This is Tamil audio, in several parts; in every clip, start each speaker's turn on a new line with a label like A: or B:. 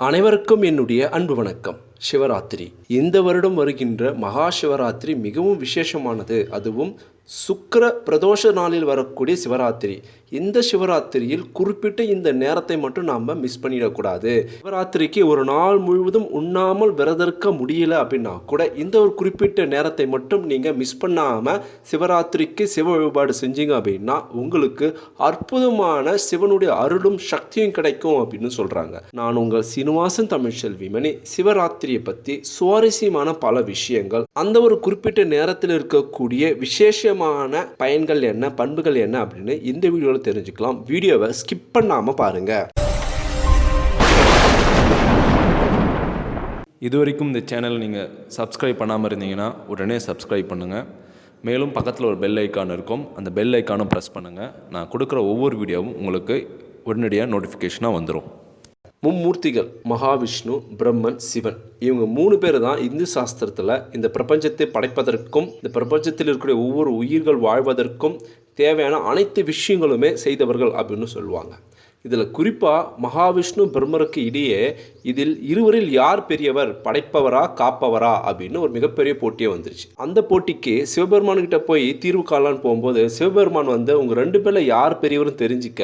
A: அனைவருக்கும் என்னுடைய அன்பு வணக்கம். சிவராத்திரி. இந்த வருடம் வருகின்ற மகா சிவராத்திரி மிகவும் விசேஷமானது. அதுவும் சுக்கர பிரதோஷ நாளில் வரக்கூடிய சிவராத்திரி. இந்த சிவராத்திரியில் குறிப்பிட்ட இந்த நேரத்தை மட்டும் நாம் மிஸ் பண்ணிடக்கூடாது. சிவராத்திரிக்கு ஒரு நாள் முழுவதும் உண்ணாமல் விரதற்க முடியல அப்படின்னா கூட இந்த ஒரு குறிப்பிட்ட நேரத்தை மட்டும் நீங்கள் மிஸ் பண்ணாமல் சிவராத்திரிக்கு சிவ வழிபாடு செஞ்சீங்க அப்படின்னா உங்களுக்கு அற்புதமான சிவனுடைய அருளும் சக்தியும் கிடைக்கும் அப்படின்னு சொல்கிறாங்க நான் உங்கள் சீனிவாசன் தமிழ் செல்விமணி சிவராத்திரியை பற்றி சுவாரஸ்யமான பல விஷயங்கள் அந்த ஒரு குறிப்பிட்ட நேரத்தில் இருக்கக்கூடிய விசேஷமான பயன்கள் என்ன பண்புகள் என்ன அப்படின்னு இந்த வீடியோவில் தெரிஞ்சுக்கலாம். வீடியோவை ஸ்கிப் பண்ணாமல் பாருங்கள்
B: இது வரைக்கும் இந்த சேனல் நீங்கள் சப்ஸ்கிரைப் பண்ணாமல் இருந்தீங்கன்னா உடனே சப்ஸ்கிரைப் பண்ணுங்கள் மேலும் பக்கத்தில் ஒரு பெல் ஐக்கான் இருக்கும். அந்த பெல் ஐக்கானும் ப்ரெஸ் பண்ணுங்கள் நான் கொடுக்குற ஒவ்வொரு வீடியோவும் உங்களுக்கு உடனடியாக நோட்டிஃபிகேஷனாக வந்துடும்
A: மும்மூர்த்திகள் மகாவிஷ்ணு பிரம்மன் சிவன் இவங்க மூணு பேர் தான் இந்து சாஸ்திரத்தில் இந்த பிரபஞ்சத்தை படைப்பதற்கும் இந்த பிரபஞ்சத்தில் இருக்கக்கூடிய ஒவ்வொரு உயிர்கள் வாழ்வதற்கும் தேவையான அனைத்து விஷயங்களுமே செய்தவர்கள் அப்படின்னு சொல்லுவாங்க. இதில் குறிப்பாக மகாவிஷ்ணு பிரம்மருக்கு இடையே இதில் இருவரில் யார் பெரியவர்? படைப்பவரா? காப்பவரா? அப்படின்னு ஒரு மிகப்பெரிய போட்டியே வந்துருச்சு. அந்த போட்டிக்கு சிவபெருமான்கிட்ட போய் தீர்வு காணலான்னு போகும்போது சிவபெருமான் வந்து உங்கள் ரெண்டு பேரில் யார் பெரியவர்னு தெரிஞ்சுக்க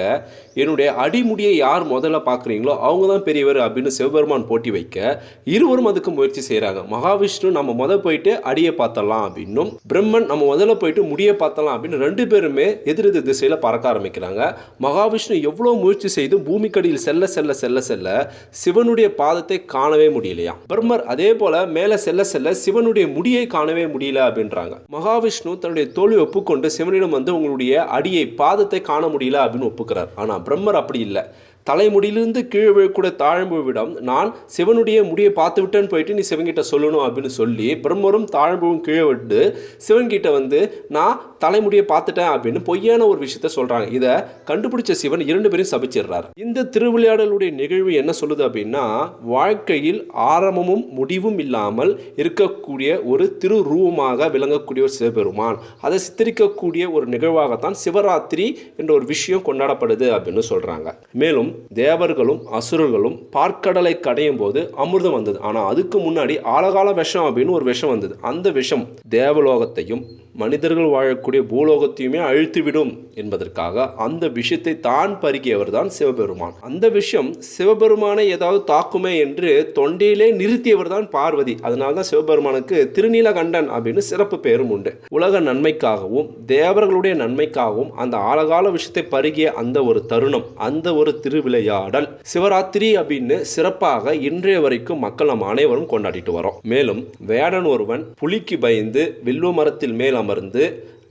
A: என்னுடைய அடிமுடியை யார் முதல்ல பார்க்குறீங்களோ அவங்க தான் பெரியவர் அப்படின்னு சிவபெருமான் போட்டி வைக்க இருவரும் அதுக்கு முயற்சி செய்கிறாங்க மகாவிஷ்ணு நம்ம முதல் போயிட்டு அடியை பார்த்தலாம் அப்படின்னும் பிரம்மன் நம்ம முதல்ல போயிட்டு முடியை பார்த்தலாம் அப்படின்னு ரெண்டு பேருமே எதிரெதிர் திசையில் பறக்க ஆரம்பிக்கிறாங்க. மகாவிஷ்ணு எவ்வளோ முயற்சி செய்து பூமிக்கடியில் செல்ல செல்ல செல்ல செல்ல சிவனுடைய பாதத்தை காணவே முடியலையா? பிரம்மர் அதே போல மேலே செல்ல செல்ல சிவனுடைய முடியை காணவே முடியல அப்படின்றாங்க. மகாவிஷ்ணு தன்னுடைய தோல்வி ஒப்புக்கொண்டு சிவனிடம் வந்து உங்களுடைய அடியை பாதத்தை காண முடியல அப்படின்னு ஒப்புக்கிறார். ஆனால் பிரம்மர் அப்படி இல்லை. தலைமுடியிலிருந்து கீழே விழக்கூடிய தாழம்புவிடம் நான் சிவனுடைய முடியை பார்த்து விட்டேன்னு போயிட்டு நீ சிவன்கிட்ட சொல்லணும் அப்படின்னு சொல்லி பிரம்மரும் தாழம்புவும் கீழே விட்டு சிவன்கிட்ட வந்து நான் தலைமுடியை பார்த்துட்டேன் அப்படின்னு பொய்யான ஒரு விஷயத்த சொல்கிறாங்க இதை கண்டுபிடிச்ச சிவன் இரண்டு பேரும் சபிச்சிடுறார். இந்த திருவிளையாடலுடைய நிகழ்வு என்ன சொல்லுது அப்படின்னா வாழ்க்கையில் ஆரம்பமும் முடிவும் இல்லாமல் இருக்கக்கூடிய ஒரு திருரூபமாக விளங்கக்கூடிய ஒரு சிவபெருமான். அதை சித்தரிக்கக்கூடிய ஒரு நிகழ்வாகத்தான் சிவராத்திரி என்ற ஒரு விஷயம் கொண்டாடப்படுது அப்படின்னு சொல்கிறாங்க மேலும் தேவர்களும் அசுரர்களும் பார்க்கடலை கடையும் போது அமிர்தம் வந்தது. ஆனால் அதுக்கு முன்னாடி ஆழகால விஷம் அப்படின்னு ஒரு விஷம் வந்தது. அந்த விஷம் தேவலோகத்தையும் மனிதர்கள் வாழக்கூடிய பூலோகத்தையுமே அழித்துவிடும் என்பதற்காக அந்த விஷயத்தை தான் பருகியவர் தான் சிவபெருமான். அந்த விஷயம் சிவபெருமானை ஏதாவது தாக்குமே என்று தொண்டையிலே நிறுத்தியவர் தான் பார்வதி. அதனால தான் சிவபெருமானுக்கு திருநீலகண்டன் அப்படின்னு சிறப்பு பெயரும் உண்டு. உலக நன்மைக்காகவும் தேவர்களுடைய நன்மைக்காகவும் அந்த ஆழகால விஷயத்தை பருகிய அந்த ஒரு தருணம் அந்த ஒரு திருவிளையாடல் சிவராத்திரி அப்படின்னு சிறப்பாக இன்றைய வரைக்கும் மக்கள் நம்ம அனைவரும் கொண்டாடிட்டு வரோம். மேலும் வேடன் ஒருவன் புலிக்கு பயந்து வில்வ மரத்தில் மேல் அமர்ந்து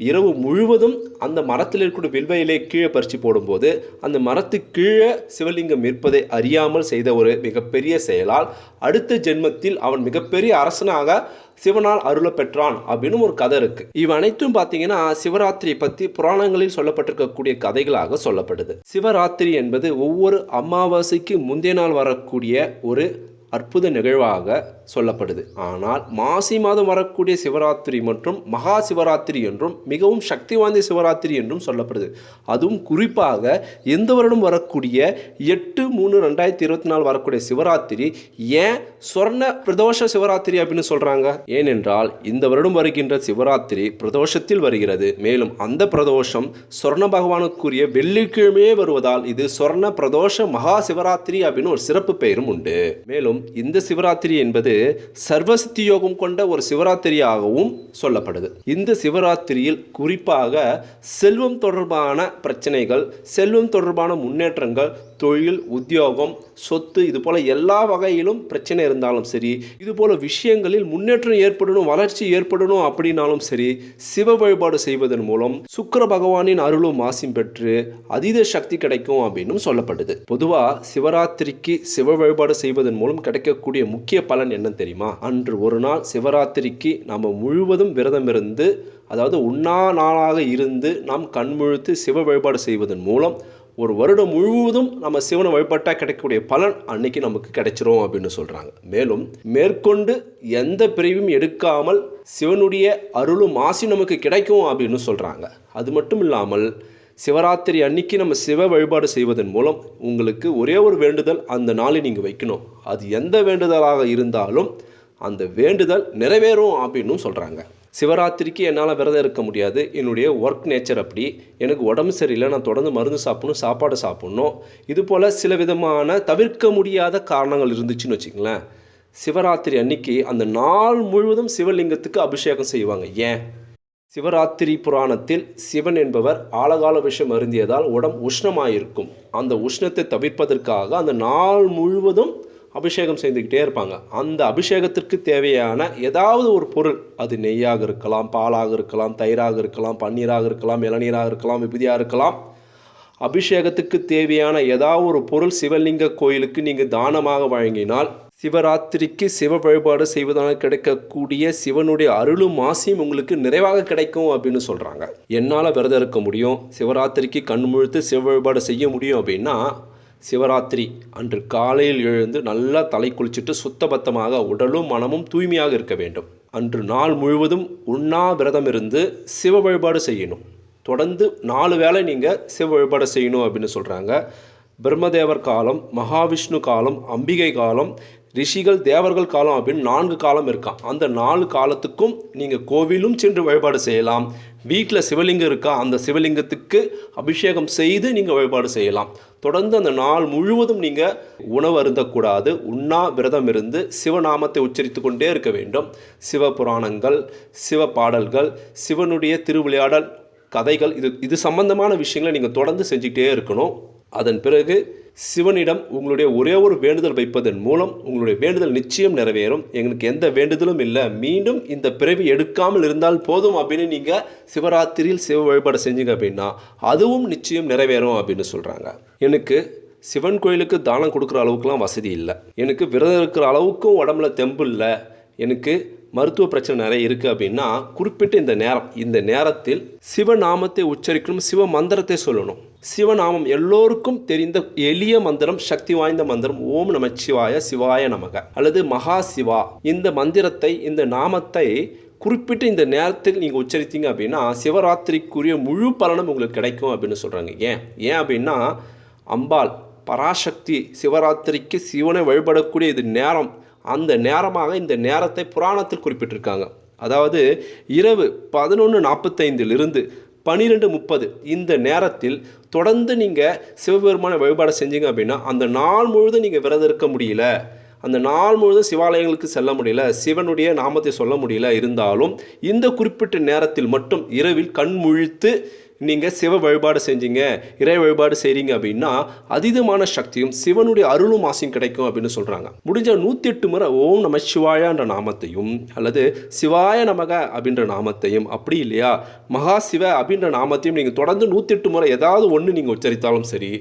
A: இரவு முழுவதும் அந்த மரத்தில் இருக்கக்கூடிய வில்வையிலே கீழே பறித்து போடும்போது அந்த மரத்துக்கு கீழே சிவலிங்கம் இருப்பதை அறியாமல் செய்த ஒரு மிகப்பெரிய செயலால் அடுத்த ஜென்மத்தில் அவன் மிகப்பெரிய அரசனாக சிவனால் அருள பெற்றான் அப்படின்னு ஒரு கதை இருக்கு. இவ அனைத்தும் பார்த்தீங்கன்னா சிவராத்திரியை பற்றி புராணங்களில் சொல்லப்பட்டிருக்கக்கூடிய கதைகளாக சொல்லப்படுது. சிவராத்திரி என்பது ஒவ்வொரு அமாவாசைக்கு முந்தைய நாள் வரக்கூடிய ஒரு அற்புத நிகழ்வாக சொல்லப்படுது. ஆனால் மாசி மாதம் வரக்கூடிய சிவராத்திரி மற்றும் மகா சிவராத்திரி என்றும் மிகவும் சக்தி வாய்ந்த சிவராத்திரி என்றும் சொல்லப்படுது. அதுவும் குறிப்பாக எந்த வருடம் வரக்கூடிய எட்டு மூணு ரெண்டாயிரத்தி இருபத்தி நாலு வரக்கூடிய சிவராத்திரி ஏன் சொர்ண பிரதோஷ சிவராத்திரி அப்படின்னு சொல்கிறாங்க ஏனென்றால் இந்த வருடம் வருகின்ற சிவராத்திரி பிரதோஷத்தில் வருகிறது. மேலும் அந்த பிரதோஷம் சொர்ண பகவானுக்குரிய வெள்ளிக்கிழமையே வருவதால் இது சொர்ண பிரதோஷ மகா சிவராத்திரி அப்படின்னு ஒரு சிறப்பு பெயரும் உண்டு. மேலும் இந்த சிவராத்திரி என்பது சர்வசித்தி யோகம் கொண்ட ஒரு சிவராத்திரியாகவும் சொல்லப்படுது. இந்த சிவராத்திரியில் குறிப்பாக செல்வம் தொடர்பான பிரச்சனைகள் செல்வம் தொடர்பான முன்னேற்றங்கள் தொழில் உத்தியோகம் சொத்து இது போல எல்லா வகையிலும் பிரச்சனை இருந்தாலும் சரி இது போல விஷயங்களில் முன்னேற்றம் ஏற்படணும் வளர்ச்சி ஏற்படணும் அப்படின்னாலும் சரி சிவ வழிபாடு செய்வதன் மூலம் சுக்கர பகவானின் அருளும் ஆசியும் பெற்று அதீத சக்தி கிடைக்கும் அப்படின்னு சொல்லப்படுது. பொதுவா சிவராத்திரிக்கு சிவ வழிபாடு செய்வதன் மூலம் கிடைக்கக்கூடிய முக்கிய பலன் என்னன்னு தெரியுமா? அன்று ஒரு நாள் சிவராத்திரிக்கு நம்ம முழுவதும் விரதம் இருந்து அதாவது உண்ணா நாளாக இருந்து நாம் கண்முழுத்து சிவ வழிபாடு செய்வதன் மூலம் ஒரு வருடம் முழுவதும் நம்ம சிவனை வழிபட்டால் கிடைக்கக்கூடிய பலன் அன்னைக்கு நமக்கு கிடைச்சிரும் அப்படின்னு சொல்கிறாங்க மேலும் மேற்கொண்டு எந்த பிரிவும் எடுக்காமல் சிவனுடைய அருளும் ஆசி நமக்கு கிடைக்கும் அப்படின்னு சொல்கிறாங்க அது மட்டும் இல்லாமல் சிவராத்திரி அன்னைக்கு நம்ம சிவ வழிபாடு செய்வதன் மூலம் உங்களுக்கு ஒரே ஒரு வேண்டுதல் அந்த நாளில் நீங்கள் வைக்கணும். அது எந்த வேண்டுதலாக இருந்தாலும் அந்த வேண்டுதல் நிறைவேறும் அப்படின்னு சொல்கிறாங்க சிவராத்திரிக்கு என்னால் விரதம் இருக்க முடியாது. என்னுடைய ஒர்க் நேச்சர் அப்படி. எனக்கு உடம்பு சரியில்லை. நான் தொடர்ந்து மருந்து சாப்பிடணும் சாப்பாடு சாப்பிட்ணும். இது போல் சில விதமான தவிர்க்க முடியாத காரணங்கள் இருந்துச்சுன்னு வச்சுங்களேன் சிவராத்திரி அன்னைக்கு அந்த நாள் முழுவதும் சிவலிங்கத்துக்கு அபிஷேகம் செய்வாங்க. ஏன்? சிவராத்திரி புராணத்தில் சிவன் என்பவர் ஆழகால விஷம் அருந்தியதால் உடம்பு உஷ்ணமாயிருக்கும். அந்த உஷ்ணத்தை தவிர்ப்பதற்காக அந்த நாள் முழுவதும் அபிஷேகம் செய்துக்கிட்டே இருப்பாங்க. அந்த அபிஷேகத்திற்கு தேவையான ஏதாவது ஒரு பொருள். அது நெய்யாக இருக்கலாம் பாலாக இருக்கலாம் தயிராக இருக்கலாம் பன்னீராக இருக்கலாம் இளநீராக இருக்கலாம் விபதியாக இருக்கலாம். அபிஷேகத்துக்கு தேவையான ஏதாவது ஒரு பொருள் சிவலிங்க கோயிலுக்கு நீங்கள் தானமாக வழங்கினால் சிவராத்திரிக்கு சிவ வழிபாடு செய்வதால் கிடைக்கக்கூடிய சிவனுடைய அருளும் ஆசையும் உங்களுக்கு நிறைவாக கிடைக்கும் அப்படின்னு சொல்கிறாங்க என்னால் விரதம் இருக்க முடியும். சிவராத்திரிக்கு கண் முழுத்து சிவ வழிபாடு செய்ய முடியும் அப்படின்னா சிவராத்திரி அன்று காலையில் எழுந்து நல்லா தலை குளிச்சுட்டு சுத்தபத்தமாக உடலும் மனமும் தூய்மையாக இருக்க வேண்டும். அன்று நாள் முழுவதும் உண்ணா விரதம் இருந்து சிவ வழிபாடு செய்யணும். தொடர்ந்து நாலு வேளை நீங்கள் சிவ வழிபாடு செய்யணும் அப்படின்னு சொல்கிறாங்க பிரம்மதேவர் காலம் மகாவிஷ்ணு காலம் அம்பிகை காலம் ரிஷிகள் தேவர்கள் காலம் அப்படின்னு நான்கு காலம் இருக்கான் அந்த நாலு காலத்துக்கும் நீங்கள் கோவிலும் சென்று வழிபாடு செய்யலாம். வீட்டில் சிவலிங்கம் இருக்கா அந்த சிவலிங்கத்துக்கு அபிஷேகம் செய்து நீங்கள் வழிபாடு செய்யலாம். தொடர்ந்து அந்த நாள் முழுவதும் நீங்கள் உணவு அருந்தக்கூடாது. உண்ணா விரதம் இருந்து சிவநாமத்தை உச்சரித்து கொண்டே இருக்க வேண்டும். சிவ புராணங்கள் சிவ பாடல்கள் சிவனுடைய திருவிளையாடல் கதைகள் இது இது சம்பந்தமான விஷயங்களை நீங்கள் தொடர்ந்து செஞ்சுக்கிட்டே இருக்கணும். அதன் பிறகு சிவனிடம் உங்களுடைய ஒரே ஒரு வேண்டுதல் வைப்பதன் மூலம் உங்களுடைய வேண்டுதல் நிச்சயம் நிறைவேறும். எங்களுக்கு எந்த வேண்டுதலும் இல்லை. மீண்டும் இந்த பிறவி எடுக்காமல் இருந்தால் போதும் அப்படின்னு நீங்கள் சிவராத்திரியில் சிவ வழிபாடு செஞ்சீங்க அப்படின்னா அதுவும் நிச்சயம் நிறைவேறும் அப்படின்னு சொல்கிறாங்க எனக்கு சிவன் கோயிலுக்கு தானம் கொடுக்குற அளவுக்குலாம் வசதி இல்லை. எனக்கு விரதம் இருக்கிற அளவுக்கும் உடம்புல தெம்பு இல்லை. எனக்கு மருத்துவ பிரச்சனை நிறைய இருக்குது அப்படின்னா குறிப்பிட்ட இந்த நேரம் இந்த நேரத்தில் சிவநாமத்தை உச்சரிக்கணும் சிவ மந்திரத்தை சொல்லணும். சிவநாமம் எல்லோருக்கும் தெரிந்த எளிய மந்திரம் சக்தி வாய்ந்த மந்திரம் ஓம் நமச்சிவாய சிவாய நமக. அல்லது மகா சிவா இந்த மந்திரத்தை இந்த நாமத்தை குறிப்பிட்டு இந்த நேரத்தில் நீங்கள் உச்சரித்தீங்க அப்படின்னா சிவராத்திரிக்குரிய முழு பலனும் உங்களுக்கு கிடைக்கும் அப்படின்னு சொல்கிறாங்க ஏன்? ஏன் அப்படின்னா அம்பாள் பராசக்தி சிவராத்திரிக்கு சிவனை வழிபடக்கூடிய இது நேரம். அந்த நேரமாக இந்த நேரத்தை புராணத்தில் குறிப்பிட்டிருக்காங்க. அதாவது இரவு பதினொன்று நாற்பத்தைந்திலிருந்து பன்னிரெண்டு முப்பது. இந்த நேரத்தில் தொடர்ந்து நீங்கள் சிவபெருமான வழிபாடு செஞ்சீங்க அப்படின்னா அந்த நாள் முழுதும் நீங்கள் விரதம் இருக்க முடியல. அந்த நாள் முழுதும் சிவாலயங்களுக்கு செல்ல முடியல. சிவனுடைய நாமத்தை சொல்ல முடியல. இருந்தாலும் இந்த குறிப்பிட்ட நேரத்தில் மட்டும் இரவில் கண் முழித்து நீங்கள் சிவ வழிபாடு செஞ்சீங்க இறை வழிபாடு செய்கிறீங்க அப்படின்னா அதீதமான சக்தியும் சிவனுடைய அருளும் ஆசையும் கிடைக்கும் அப்படின்னு சொல்கிறாங்க முடிஞ்ச நூற்றி எட்டு முறை ஓம் நம சிவாயான்ற நாமத்தையும் அல்லது சிவாய நமக அப்படின்ற நாமத்தையும் அப்படி இல்லையா? மகா சிவ அப்படின்ற நாமத்தையும் நீங்கள் தொடர்ந்து நூற்றி எட்டு முறை ஏதாவது ஒன்று நீங்கள் உச்சரித்தாலும் சரி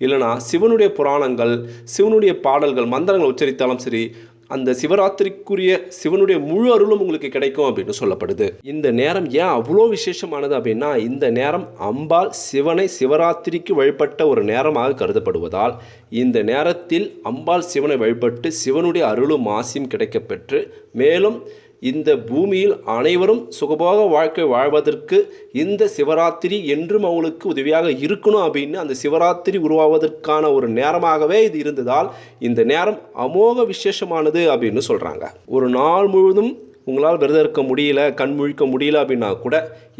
A: இல்லைனா சிவனுடைய புராணங்கள் சிவனுடைய பாடல்கள் மந்திரங்கள் உச்சரித்தாலும் சரி அந்த சிவராத்திரிக்குரிய சிவனுடைய முழு அருளும் உங்களுக்கு கிடைக்கும் அப்படின்னு சொல்லப்படுது. இந்த நேரம் ஏன் அவ்வளோ விசேஷமானது அப்படின்னா இந்த நேரம் அம்பாள் சிவனை சிவராத்திரிக்கு வழிபட்ட ஒரு நேரமாக கருதப்படுவதால் இந்த நேரத்தில் அம்பாள் சிவனை வழிபட்டு சிவனுடைய அருளும் ஆசியும் கிடைக்கப்பெற்று மேலும் இந்த பூமியில் அனைவரும் சுகபோக வாழ்க்கை வாழ்வதற்கு இந்த சிவராத்திரி என்றும் அவங்களுக்கு உதவியாக இருக்கணும் அப்படின்னு அந்த சிவராத்திரி உருவாவதற்கான ஒரு நேரமாகவே இது இருந்ததால் இந்த நேரம் அமோக விசேஷமானது அப்படின்னு சொல்கிறாங்க ஒரு நாள் முழுவதும் உங்களால் விரதம் இருக்க முடியல கண் முழிக்க முடியல அப்படின்னா கூட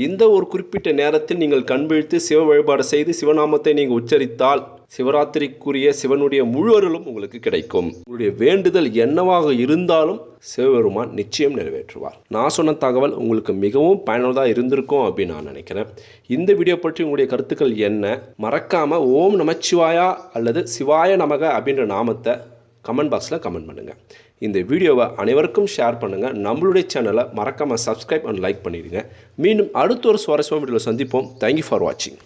A: இந்த ஒரு குறிப்பிட்ட நேரத்தில் நீங்கள் கண் விழித்து சிவ வழிபாடு செய்து சிவநாமத்தை நீங்கள் உச்சரித்தால் சிவராத்திரிக்குரிய சிவனுடைய முழு அருளும் உங்களுக்கு கிடைக்கும். உங்களுடைய வேண்டுதல் என்னவாக இருந்தாலும் சிவபெருமான் நிச்சயம் நிறைவேற்றுவார். நான் சொன்ன தகவல் உங்களுக்கு மிகவும் பயனுள்ளதாக இருந்திருக்கும் அப்படின்னு நான் நினைக்கிறேன். இந்த வீடியோ பற்றி உங்களுடைய கருத்துக்கள் என்ன? மறக்காமல் ஓம் நமச்சிவாயா அல்லது சிவாய நமக அப்படின்ற நாமத்தை கமெண்ட் பாக்ஸில் கமெண்ட் பண்ணுங்கள் இந்த வீடியோவை அனைவருக்கும் ஷேர் பண்ணுங்கள் நம்மளுடைய சேனலை மறக்காமல் சப்ஸ்கிரைப் அண்ட் லைக் பண்ணிடுங்க. மீண்டும் அடுத்த ஒரு சுவாரஸ்யமான வீடியோவில் சந்திப்போம். தேங்க்யூ ஃபார் வாட்சிங்